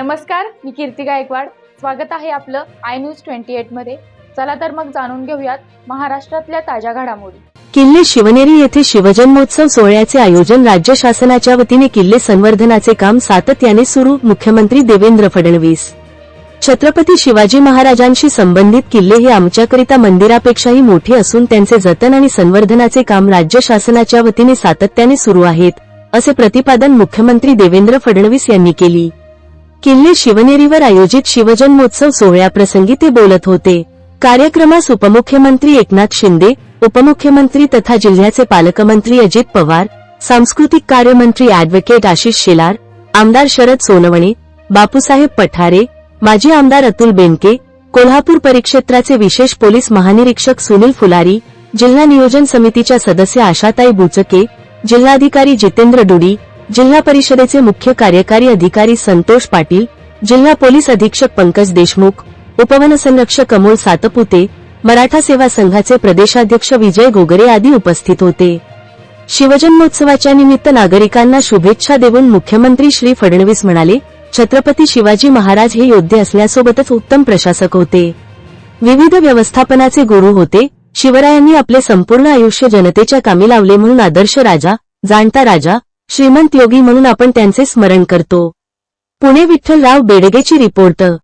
नमस्कार मी कीर्ती गायकवाड. स्वागत आहे आपलं आय न्यूज ट्वेंटी एटमध्ये. चला तर मग जाणून घेऊयात महाराष्ट्रातल्या ताज्या घडामोडी. किल्ले शिवनेरी येथे शिवजन्मोत्सव सोहळ्याचे आयोजन राज्य शासनाच्या वतीने किल्ले संवर्धनाचे काम सातत्याने सुरू मुख्यमंत्री देवेंद्र फडणवीस. छत्रपती शिवाजी महाराजांशी संबंधित किल्ले हे आमच्याकरिता मंदिरापेक्षाही मोठे असून त्यांचे जतन आणि संवर्धनाचे काम राज्य शासनाच्या वतीने सातत्याने सुरू आहेत असे प्रतिपादन मुख्यमंत्री देवेंद्र फडणवीस यांनी केली. किल्ले शिवनेरीवर आयोजित शिवजन्मोत्सव सोहळ्याप्रसंगी ते बोलत होते. कार्यक्रमास उपमुख्यमंत्री एकनाथ शिंदे उपमुख्यमंत्री तथा जिल्ह्याचे पालकमंत्री अजित पवार सांस्कृतिक कार्यमंत्री अॅडव्होकेट आशिष शेलार आमदार शरद सोनवणे बापूसाहेब पठारे माजी आमदार अतुल बेनके कोल्हापूर परिक्षेत्राचे विशेष पोलीस महानिरीक्षक सुनील फुलारी जिल्हा नियोजन समितीच्या सदस्य आशाताई बुचके जिल्हाधिकारी जितेंद्र डुडी जिल्हा परिषदेचे मुख्य कार्यकारी अधिकारी संतोष पाटील जिल्हा पोलीस अधीक्षक पंकज देशमुख उपवनसंरक्षक अमोल सातपुते मराठा सेवा संघाचे प्रदेशाध्यक्ष विजय गोगरे आदी उपस्थित होते. शिवजन्मोत्सवाच्या निमित्त नागरिकांना शुभेच्छा देऊन मुख्यमंत्री श्री फडणवीस म्हणाले छत्रपती शिवाजी महाराज हे योद्धे असल्यासोबतच उत्तम प्रशासक होते. विविध व्यवस्थापनाचे गुरु होते. शिवरायांनी आपले संपूर्ण आयुष्य जनतेच्या कामी लावले म्हणून आदर्श राजा जाणता राजा श्रीमंत योगी म्हणून आपण त्यांचे स्मरण करतो. पुणे विठ्ठलराव बेडगेची रिपोर्ट.